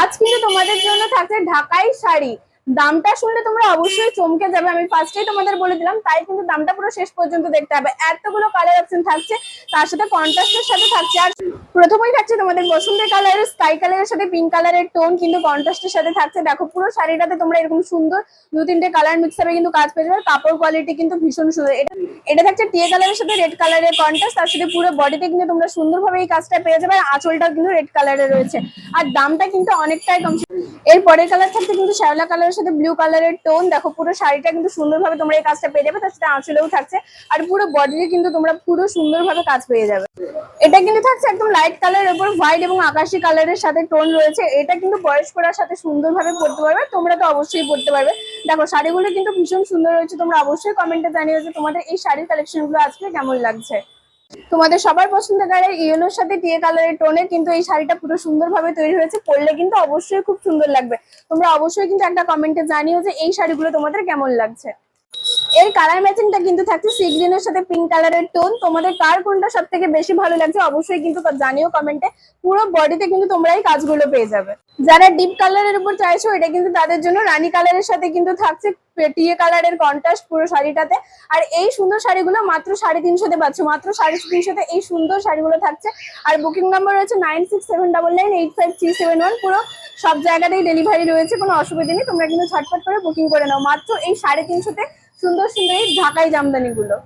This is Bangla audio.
আজ কিন্তু তোমাদের জন্য থাকছে ঢাকাই শাড়ি। দামটা শুনলে তোমরা অবশ্যই চমকে যাবে। আমি ফার্স্টেই তোমাদের বলে দিলাম, তাই কিন্তু দামটা পুরো শেষ পর্যন্ত দেখতে হবে। এতগুলো কালার অপশন থাকছে, তার সাথে কন্ট্রাস্টের সাথে থাকছে। আর প্রথমেই থাকছে তোমাদের বসন্তের কালারের স্কাই কালারের সাথে পিঙ্ক কালারের টোন কিন্তু কন্ট্রাস্টের সাথে থাকছে। দেখো, পুরো শাড়িটাতে তোমরা এরকম সুন্দর দু তিনটে কালার মিক্স হবে কিন্তু কাজ পেয়ে যাবে। কাপড় কোয়ালিটি কিন্তু ভীষণ সুন্দর। এটা থাকছে টিয়ে কালারের সাথে রেড কালারের কন্ট্রাস্ট তার সাথে পুরো বডিতে কিন্তু তোমরা সুন্দরভাবে এই কাজটা পেয়ে যাবে, আর আঁচলটাও কিন্তু রেড কালারের রয়েছে। আর দামটা কিন্তু অনেকটাই কম এর পরের কালার থাকছে কিন্তু শ্যাওলা কালারের সাথে ব্লু কালারের টোন দেখো, পুরো শাড়িটা কিন্তু সুন্দরভাবে তোমরা এই কাজটা পেয়ে যাবে, তার সাথে আঁচলেও থাকছে। আর পুরো বডিতে কিন্তু তোমরা পুরো সুন্দরভাবে কাজ পেয়ে যাবে। এটা কিন্তু থাকছে একদম লাইট কালারের উপর হোয়াইট এবং আকাশি কালারের সাথে টোন রয়েছে। এটা কিন্তু বয়স্করার সাথে সুন্দরভাবে পরতে পারবে, তোমরা তো অবশ্যই পরতে পারবে। দেখো, শাড়িগুলো কিন্তু ভীষণ সুন্দর রয়েছে, তোমরা অবশ্যই কমেন্টে জানিও যে তোমাদের এই শাড়ির কালেকশনগুলো আজকে কেমন লাগছে? তোমাদের সবার পছন্দের কালার ইয়েলোর সাথে টিয়ে কালারের টোনে কিন্তু এই শাড়িটা পুরো সুন্দরভাবে তৈরি হয়েছে, পরলে কিন্তু অবশ্যই খুব সুন্দর লাগবে। তোমরা অবশ্যই কিন্তু একটা কমেন্টে জানিও যে এই শাড়িগুলো তোমাদের কেমন লাগছে। এর কালার ম্যাচিংটা কিন্তু থাকছে সি গ্রিনের সাথে পিঙ্ক কালারের টোন তোমাদের কার কোনটা সব থেকে বেশি ভালো লাগছে অবশ্যই কিন্তু জানিও কমেন্টে পুরো বডিতে কিন্তু তোমরা এই কাজগুলো পেয়ে যাবে। যারা ডিপ কালারের উপর চাইছো, এটা কিন্তু তাদের জন্য রানী কালারের সাথে কিন্তু থাকছে টিয়ে কালারের কন্ট্রাস্ট পুরো শাড়িটাতে। আর এই সুন্দর শাড়িগুলো মাত্র সাড়ে তিনশোতে পাচ্ছ, মাত্র সাড়ে তিনশোতে এই সুন্দর শাড়িগুলো থাকছে। আর বুকিং নাম্বার রয়েছে nine six seven double nine eight five three seven one পুরো সব জায়গাতেই ডেলিভারি রয়েছে, কোনো অসুবিধা নেই। তোমরা কিন্তু ছটফট করে বুকিং করে নাও। মাত্র এই সাড়ে তিনশোতে সুন্দর সুন্দর এই ঢাকাই জামদানিগুলো।